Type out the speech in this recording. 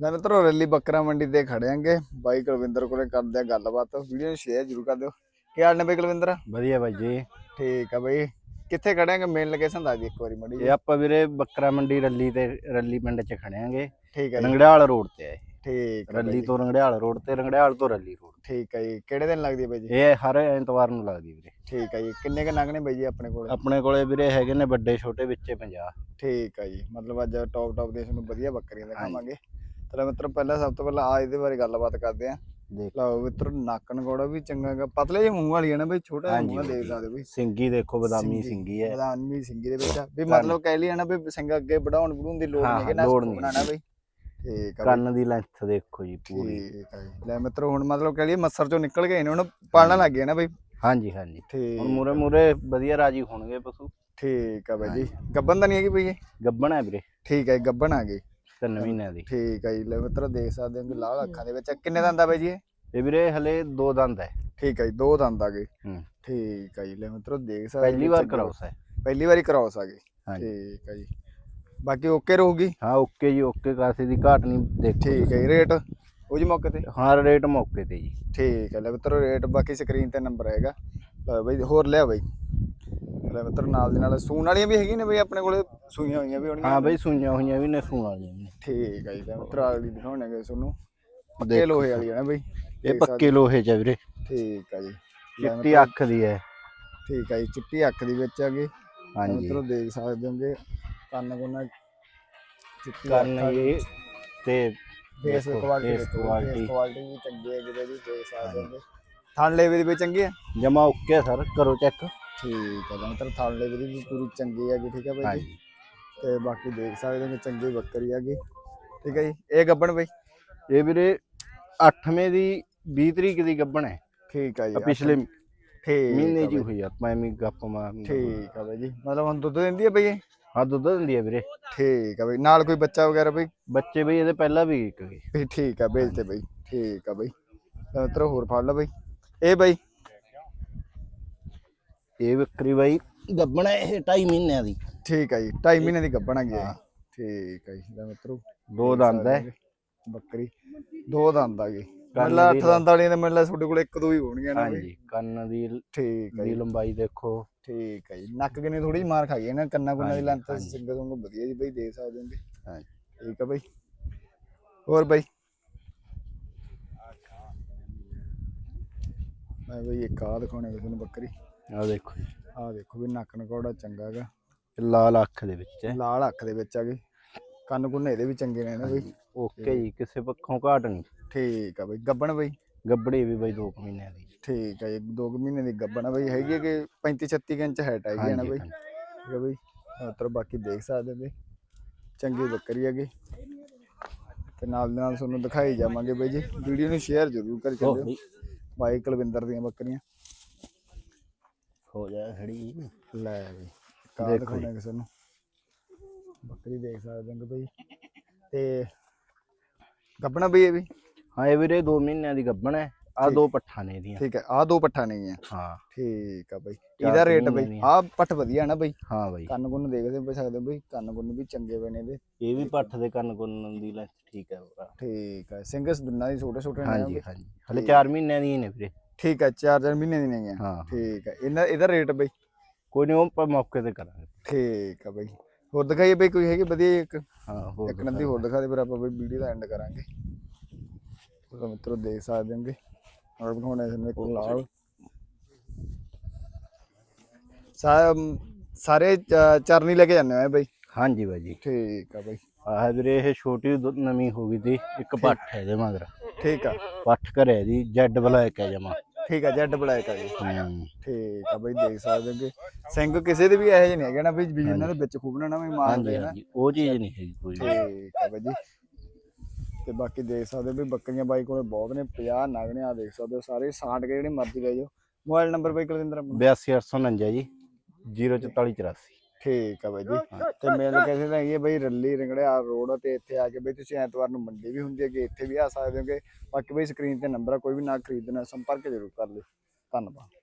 ਮੈਂ ਮਿੱਤਰੋ ਰੱਲੀ ਬੱਕਰਾ ਮੰਡੀ ਤੇ ਖੜੇ ਆਂਗੇ। ਬਾਈ ਕੁਲਵਿੰਦਰ ਕੋਲੇ ਕਰਦੇ ਆ ਗੱਲਬਾਤ। ਵੀਡੀਓ ਨੂੰ ਸ਼ੇਅਰ ਜ਼ਰੂਰ ਕਰ ਦਿਓ। ਕੀ ਹਾਲ ਨੇ ਬਾਈ ਕੁਲਵਿੰਦਰ? ਵਧੀਆ ਬਾਈ ਜੀ। ਠੀਕ ਆ ਬਾਈ। ਕਿੱਥੇ ਖੜੇ ਆਂਗੇ? ਮੇਨ ਲੋਕੇਸ਼ਨ ਦੱਸ ਦੀ ਇੱਕ ਵਾਰੀ ਮੜੀ ਇਹ ਆਪਾਂ ਵੀਰੇ ਬੱਕਰਾ ਮੰਡੀ ਰੱਲੀ ਤੇ ਰੱਲੀ ਪਿੰਡ 'ਚ ਖੜਿਆਂਗੇ ਠੀਕ ਹੈ ਰੰਗੜਿਆਲ ਰੋਡ ਤੇ ਹੈ। ਠੀਕ ਜੀ, ਤੋਂ ਰੰਗੜਿਆਲ ਰੋਡ ਤੇ ਰੰਗੜਿਆਲ ਤੋਂ ਰੱਲੀ ਰੋਡ ਠੀਕ ਹੈ ਜੀ। ਕਿਹੜੇ ਦਿਨ ਲੱਗਦੀ ਹੈ ਬਾਈ ਜੀ? ਇਹ ਹਰ ਐਤਵਾਰ ਨੂੰ ਲੱਗਦੀ ਵੀਰੇ। ਠੀਕ ਹੈ ਜੀ। ਕਿੰਨੇ ਕ ਨਗ ਨੇ ਬਾਈ ਜੀ ਆਪਣੇ ਕੋਲ? ਆਪਣੇ ਕੋਲੇ ਵੀਰੇ ਹੈਗੇ ਨੇ ਵੱਡੇ ਛੋਟੇ ਵਿੱਚੇ 50 ਠੀਕ ਹੈ ਜੀ। ਮਤਲਬ ਅੱਜ ਟੌਪ ਟੌਪ ਦੇ ਤੁਹਾਨੂੰ ਵਧੀਆ ਬੱਕਰੀਆਂ ਦਿਖਾਵਾਂਗੇ। ਤਾਂ ਮਿੱਤਰ ਪਹਿਲਾਂ ਸਭ ਤੋਂ ਪਹਿਲਾਂ ਆ ਇਹਦੇ ਬਾਰੇ ਗੱਲਬਾਤ ਕਰਦੇ ਆਂ। ਦੇਖ। ਲਓ ਮਿੱਤਰ ਨੱਕਨ ਕੋੜਾ ਵੀ ਚੰਗਾ ਗਾ। ਪਤਲੇ ਜਿਹੇ ਮੂੰਹ ਵਾਲੀ ਹੈ ਨਾ ਬਈ ਛੋਟਾ ਜਿਹਾ ਮੂੰਹ ਆ, ਦੇਖ ਬਾਈ। ਸਕਦੇ ਬਈ। ਸਿੰਗੀ ਦੇਖੋ ਬਦਾਮੀ ਸਿੰਗੀ। ਸਿੰਗੀ ਹੈ। ਬਦਾਮੀ ਸਿੰਗੀ ਦੇ ਵਿੱਚ ਆ। ਵੀ ਮਤਲਬ ਕਹਿ ਲਈ ਨਾ ਵੀ ਸਿੰਘ ਅੱਗੇ ਵਧਾਉਣ ਵਧੂਣ ਦੀ ਲੋੜ ਨਹੀਂ ਕਿ ਨਾ। ਬਣਾਣਾ ਬਈ। ਠੀਕ ਆ ਬਈ, ਕੰਨ ਦੀ ਲੈਂਥ ਦੇਖੋ ਜੀ ਪੂਰੀ। ਆ ਲੈ ਮਿੱਤਰੋ ਹੁਣ ਮਤਲਬ ਕਹਿ ਲਈਏ ਮੱਸਰ ਚੋਂ ਨਿਕਲ ਗਏ ਨੇ ਹੁਣ ਪਾਲਣ ਲੱਗ ਗਏ ਨਾ ਬਈ। ਹਾਂਜੀ ਹਾਂਜੀ। ਠੀਕ ਹੁਣ ਮੂਰੇ ਮੂਰੇ ਵਧੀਆ ਰਾਜੀ ਹੋਣਗੇ ਪਸ਼ੂ। ਠੀਕ ਆ ਬਾਈ ਜੀ। ਗੱਬਨ ਤਾਂ ਨਹੀਂ ਹੈਗੀ ਬਈ ਗੱਬਣ ਹੈ ਵੀਰੇ। ਠੀਕ ਹੈ ਗੱਬਨ ਆ ਗਈ ਤਿੰਨ ਮਹੀਨਿਆਂ ਦੀ। ਠੀਕ ਹੈ ਜੀ ਲੈ ਮਿੱਤਰੋ ਦੇਖ ਸਕਦੇ ਹੋ ਕਿ ਲਾਲ ਅੱਖਾਂ ਦੇ ਵਿੱਚ। ਆ। ਕਿੰਨੇ ਦੰਦ ਆ ਬਾਈ ਜੀ ਇਹ? ਇਹ ਵੀਰੇ ਹਲੇ ਦੋ ਦੰਦ ਹੈ ਠੀਕ ਹੈ ਜੀ ਦੋ ਦੰਦ ਆ ਗਏ। ਹੂੰ। ਠੀਕ ਹੈ ਜੀ ਲੈ ਮਿੱਤਰੋ ਦੇਖ ਸਕਦੇ ਹੋ ਪਹਿਲੀ ਵਾਰ ਚੰਗੀ- ਕਰਾਉਸ ਹੈ ਪਹਿਲੀ ਵਾਰੀ ਕਰਾਉਸ ਆ ਗਏ। ਹਾਂਜੀ। ਠੀਕ ਹੈ ਜੀ। ਬਾਕੀ ਓਕੇ ਰਹੂਗੀ? ਹਾਂ ਓਕੇ ਜੀ ਓਕੇ ਕਾਸੇ ਦੀ ਘਾਟ ਨਹੀਂ ਦੇਖੋ ਠੀਕ ਹੈ ਜੀ ਰੇਟ ਉਹ ਜੀ ਮੌਕੇ ਤੇ? ਹਾਂ ਰੇਟ ਮੌਕੇ ਤੇ ਜੀ। ਠੀਕ ਹੈ ਲੈ ਮਿੱਤਰੋ ਰੇਟ ਬਾਕੀ ਸਕਰੀਨ ਤੇ ਨੰਬਰ ਲੈ ਬਈ ਹੋਰ ਲਿਆ ਬਈ। ਲੈ ਮਿੱਤਰ ਨਾਲ ਦੇ ਨਾਲ ਸੂਣ ਵਾਲੀਆਂ ਵੀ ਹੈਗੀਆਂ ਨੇ ਬਈ ਆਪਣੇ ਕੋਲੇ ਸੂਈਆਂ ਹੋਈਆਂ ਵੀ ਹੋਣਗੀਆਂ ਹਾਂ ਬਈ ਸੁਈਆਂ ਹੋਈਆਂ ਵੀ ਨੇ ਸੂਣ ਵਾਲੀਆਂ ਵੀ ਨੇ। ਠੀਕ ਹੈ ਜੀ ਲੈ ਮਿੱਤਰ ਆਗਲੀ ਦਿਖਾਉਣਗੇ ਤੁਹਾਨੂੰ। ਪੱਕੇ। ਲੋਹੇ ਵਾਲੀ ਹੈ ਨਾ ਬਈ। ਇਹ ਪੱਕੇ ਲੋਹੇ ਚ ਆ ਵੀਰੇ। ਠੀਕ ਹੈ ਜੀ। ਚਿੱਟੀ ਅੱਖ ਦੀ ਹੈ। ਠੀਕ ਹੈ ਜੀ ਚਿੱਟੀ ਅੱਖ ਦੀ ਵਿੱਚ ਹੈਗੀ। ਹਾਂਜੀ। ਮਿੱਤਰੋ ਦੇਖ ਸਕਦੇ ਹੋਗੇ ਕੰਨ ਕੋਨਾ ਚਿੱਟੀ ਕੰਨ ਇਹ ਤੇ ਦੇਖੋ, ਕੁਆਲਿਟੀ quality। ਕੁਆਲਿਟੀ ਵੀ ਚੰਗੀ ਹੈ ਜਿਹਦੇ ਦੀ ਦੇਖ ਸਕਦੇ ਹੋਗੇ। ਥਣ ਲੇਵੇ ਦੀ ਵੀ ਚੰਗੀ ਹੈ ਜਮਾ ਓਕੇ ਸਰ ਕਰੋ ਚੈੱਕ। ਠੀਕ ਹੈ ਜੀ ਮਤਲਬ ਥਣ ਲੇਵੇ ਦੀ ਵੀ ਪੂਰੀ ਚੰਗੀ ਹੈਗੀ ਠੀਕ ਹੈ ਬਾਈ ਜੀ? ਤੇ ਬਾਕੀ ਦੇਖ ਸਕਦੇ ਹੋ ਚੰਗੀ ਬੱਕਰੀ ਹੈਗੀ ਠੀਕ ਹੈ ਜੀ? ਇਹ ਗੱਬਣ ਬਈ? ਇਹ ਵੀਰੇ 8ਵੇਂ ਦੀ 20 ਤਰੀਕ ਦੀ ਗੱਬਣ ਹੈ। ਠੀਕ ਹੈ ਜੀ ਪਿਛਲੇ ਠੀਕ ਮਹੀਨੇ ਜੀ ਹੋਈ ਆ ਮੈਂ ਵੀ ਗੱਪ ਮਾਰ ਠੀਕ ਹੈ ਬਾਈ ਜੀ ਮਤਲਬ ਹੁਣ ਦੁੱਧ ਦਿੰਦੀ ਹੈ ਬਈ ਇਹ? ਹਾਂ ਦੁੱਧ ਦਿੰਦੀ ਹੈ ਵੀਰੇ। ਠੀਕ ਹੈ ਬਈ ਨਾਲ ਕੋਈ ਬੱਚਾ ਵਗੈਰਾ ਬਈ? ਬੱਚੇ ਬਈ ਇਹਦੇ ਪਹਿਲਾਂ ਵੀ ਇੱਕ ਗਏ ਵੀ ਠੀਕ ਹੈ ਭੇਜ ਤੇ ਬਈ ਠੀਕ ਹੈ ਬਈ। ਤਾਂ ਮਿੱਤਰੋ ਹੋਰ ਫੜ ਲਾ ਬਈ। ਇਹ ਬਈ ਇਹ ਬੱਕਰੀ ਬਾਈ ਗੱਬਣ ਹੈ ਇਹ 2.5 ਮਹੀਨਿਆਂ ਦੀ। ਠੀਕ ਹੈ ਜੀ 2.5 ਮਹੀਨੇ ਦੀ ਹੈਗੀ ਹੈ ਹਾਂ। ਠੀਕ ਹੈ ਜੀ ਲੈ ਮਿੱਤਰੋ ਦੋ ਦੰਦ ਹੈ ਬੱਕਰੀ ਦੋ ਦੰਦ ਆ ਗਈ ਮਤਲਬ ਦੀ ਅੱਠ ਦੰਦ ਵਾਲੀਆਂ ਤਾਂ ਮਤਲਬ ਤੁਹਾਡੇ ਕੋਲ ਇੱਕ ਦੋ ਹੀ ਹੋਣਗੀਆਂ ਨਾ ਹਾਂਜੀ ਕੰਨ ਦੀ ਠੀਕ ਹੈ ਦੀ ਜੀ। ਲੰਬਾਈ ਦੇਖੋ। ਠੀਕ ਹੈ ਜੀ ਨੱਕ ਕਿੰਨੀ ਥੋੜੀ ਜਿਹੀ ਮਾਰ ਖਾ ਗਈ ਹੈ ਨਾ ਕੰਨਾ ਕੁੰਨਾ ਦੀ ਹਾਂਜੀ। ਸਿੰਗਲ ਨੂੰ ਵਧੀਆ ਜੀ ਬਈ ਦੇ ਸਕਦੇ ਹੁੰਦੇ ਹਾਂਜੀ। ਠੀਕ ਹੈ ਬਈ। ਹੋਰ ਬਈ? ਮੈਂ ਬਈ ਇੱਕ ਆਹ ਦਿਖਾਉਣੇ ਤੁਹਾਨੂੰ ਬੱਕਰੀ। ਆ ਦੇਖੋ ਜੀ। ਆਹ ਦੇਖੋ ਵੀ ਨੱਕ ਨਕੌੜਾ ਚੰਗਾ ਹੈਗਾ। ਇਹ ਲਾਲ ਅੱਖ ਦੇ ਵਿੱਚ ਹੈ। ਲਾਲ ਅੱਖ ਦੇ ਵਿੱਚ ਆ ਗਏ। ਕੰਨ ਕੁੰਨ ਇਹਦੇ ਵੀ ਚੰਗੇ ਨੇ ਨਾ ਬਈ। ਓਕੇ ਜੀ ਕਿਸੇ ਪੱਖੋਂ ਘਾਟ ਨਹੀਂ। ਠੀਕ ਆ ਬਈ ਗੱਬਣ ਬਈ। ਗੱਬੜੀ ਵੀ ਬਾਈ 2 ਮਹੀਨਿਆਂ ਦੀ। ਠੀਕ ਆ ਦੋ ਕੁ ਮਹੀਨੇ ਦੀ ਗੱਬਣ ਆ ਬਈ। ਹੈਗੀ ਹੈ ਕਿ 35 36 ਇੰਚ ਹਾਈਟ ਹੈਗੀ ਹੈ ਨਾ ਬਈ। ਠੀਕ ਆ ਬਈ ਮਤਲਬ ਬਾਕੀ ਦੇਖ ਸਕਦੇ ਬਈ ਚੰਗੀ ਬੱਕਰੀ ਹੈਗੀ। ਤੇ ਨਾਲ ਨਾਲ ਤੁਹਾਨੂੰ ਦਿਖਾਈ ਜਾਵਾਂਗੇ ਬਈ ਜੀ। ਵੀਡੀਓ ਨੂੰ ਸ਼ੇਅਰ ਜ਼ਰੂਰ ਕਰ ਚੱਲਿਓ। ਬਾਈ ਕੁਲਵਿੰਦਰ ਦੀਆਂ ਬੱਕਰੀਆਂ। ਹੋ ਜਾ ਖੜੀ ਲੈ ਬਈ ਕਾ ਦੇਖੋ ਦਿਖਾਉਣਾ ਕਿਸੇ ਨੂੰ? ਬੱਕਰੀ ਦੇਖ ਸਕਦੇ ਹੋ ਬਈ। ਤੇ ਗੱਬਣਾ ਬਈ ਇਹ ਵੀ? ਹਾਂ ਇਹ ਵੀਰੇ 2 ਮਹੀਨਿਆਂ ਦੀ ਗੱਬਣ ਹੈ। ਆ। ਦੋ ਪੱਠਾਂ ਨੇ ਇਹਦੀਆਂ। ਠੀਕ ਹੈ ਆ ਦੋ ਪੱਠਾ ਨਹੀਂ ਆ ਹਾਂ। ਠੀਕ ਆ ਬਈ। ਇਹਦਾ ਰੇਟ ਬਈ। ਆ ਪੱਠ ਵਧੀਆ ਨਾ ਬਈ। ਹਾਂ ਬਾਈ। ਕੰਨ ਕੁੰਨ ਦੇਖਦੇ ਪੈ ਸਕਦੇ ਹੋ ਬਈ ਕੰਨ ਕੁੰਨ ਵੀ ਚੰਗੇ ਬਣੇ ਇਹਦੇ। ਇਹ ਵੀ ਪੱਠ ਦੇ ਕੰਨ ਕੋਨ ਦੀ ਲੈਂਥ ਠੀਕ ਹੈ। ਠੀਕ ਹੈ ਸਿੰਘਸ ਦੁੰਨਾ ਦੀ ਛੋਟੇ ਛੋਟੇ ਨੇ ਨਾ ਹਾਂਜੀ। ਹਾਂਜੀ। ਹਲੇ 4 ਮਹੀਨਿਆਂ ਦੀ ਨੇ ਵੀਰੇ। ਠੀਕ ਹੈ ਚਾਰ ਚਾਰ ਮਹੀਨੇ ਦੀ ਨਹੀਂ ਹੈ ਹਾਂ। ਠੀਕ ਹੈ ਇਹਨਾਂ ਇਹਦਾ ਰੇਟ ਬਈ? ਕੋਈ ਨਹੀਂ ਉਹ ਮੌਕੇ ਤੇ ਕਰਾਂਗੇ। ਠੀਕ ਹੈ ਬਈ। ਹੋਰ ਦਿਖਾਈਏ ਬਈ ਕੋਈ ਹੈਗੀ ਵਧੀਆ ਇੱਕ? ਹਾਂ ਹੋਰ ਇੱਕ ਨੰਦੀ ਹੋਰ ਦਿਖਾ ਦੇ ਫਿਰ ਆਪਾਂ ਬਈ ਵੀਡੀਓ ਦਾ ਐਂਡ ਕਰਾਂਗੇ। ਉਹ ਮਿੱਤਰੋ ਦੇਖ ਸਕਦੇ ਹੋਗੇ। ਔਰ ਦਿਖਾਉਣੇ ਸਾਨੂੰ ਇੱਕ ਲਾਲ। ਸਾਰੇ ਚਰਨੀ ਲੈ ਕੇ ਜਾਂਦੇ ਆ ਬਈ? ਹਾਂਜੀ ਬਾਈ ਜੀ। ਠੀਕ ਆ ਬਈ। ਆਹ ਵੀਰੇ ਇਹ ਛੋਟੀ ਨਵੀਂ ਹੋ ਗਈ ਤੀ ਇੱਕ ਪੱਠ ਹੈ ਇਹਦੇ ਮਗਰ। ਠੀਕ ਆ। ਪੱਠ ਘਰੇ ਦੀ ਜੈਡ ਬਲੈਕ ਹੈ ਜਮਾ। ਠੀਕ ਆ ਜੈਡ ਬਲੈਕ ਆ ਜੀ। ਹੂੰ। ਠੀਕ ਆ ਬਈ ਦੇਖ ਸਕਦੇ ਹੋਗੇ ਸਿੰਘ ਕਿਸੇ ਦੇ ਵੀ ਇਹੋ ਜਿਹੇ ਨਹੀਂ ਹੈਗੇ ਨਾ ਵੀ ਵੀ ਇਹਨਾਂ ਦੇ ਵਿੱਚ ਖੂਬਣਾ ਨਾ ਵੀ ਮਾਰਦੇ ਹਾਂਜੀ ਨਾ। ਹਾਂਜੀ ਉਹ ਚੀਜ਼ ਨਹੀਂ ਹੈਗੀ ਕੋਈ। ਵੀ। ਠੀਕ ਆ ਬਾਈ ਜੀ। ਤੇ ਬਾਕੀ ਦੇਖ ਸਕਦੇ ਹੋ ਵੀ ਬੱਕਰੀਆਂ ਬਾਈ ਕੋਲੇ ਬਹੁਤ ਨੇ 50 ਨਗ ਨੇ ਆ ਦੇਖ ਸਕਦੇ ਹੋ ਸਾਰੇ ਸਾਂਟ ਕੇ ਜਿਹੜੇ ਮਰਜ਼ੀ ਲੈ ਜਾਓ। ਮੋਬਾਈਲ ਨੰਬਰ ਬਾਈ ਕੁਲਵਿੰਦਰ ਆਪਣਾ? 82849 ਜੀ 04484 ਠੀਕ ਆ ਬਾਈ ਜੀ। ਤੇ ਮੇਲ ਕਿਸੇ ਦਾ ਹੈਗੀ ਹੈ ਬਾਈ ਰੱਲੀ ਰਿੰਗੜਿਆ ਰੋਡ ਤੇ ਇੱਥੇ ਆ ਕੇ ਬਈ ਤੁਸੀਂ ਐਤਵਾਰ ਨੂੰ ਮੰਡੀ ਵੀ ਹੁੰਦੀ ਹੈ ਕਿ ਇੱਥੇ ਵੀ ਆ ਸਕਦੇ ਹੋਗੇ। ਬਾਕੀ ਬਈ ਸਕਰੀਨ ਤੇ ਨੰਬਰ ਆ ਕੋਈ ਵੀ ਨਾ ਖਰੀਦਣਾ ਸੰਪਰਕ ਜ਼ਰੂਰ ਕਰ ਲਿਓ। ਧੰਨਵਾਦ।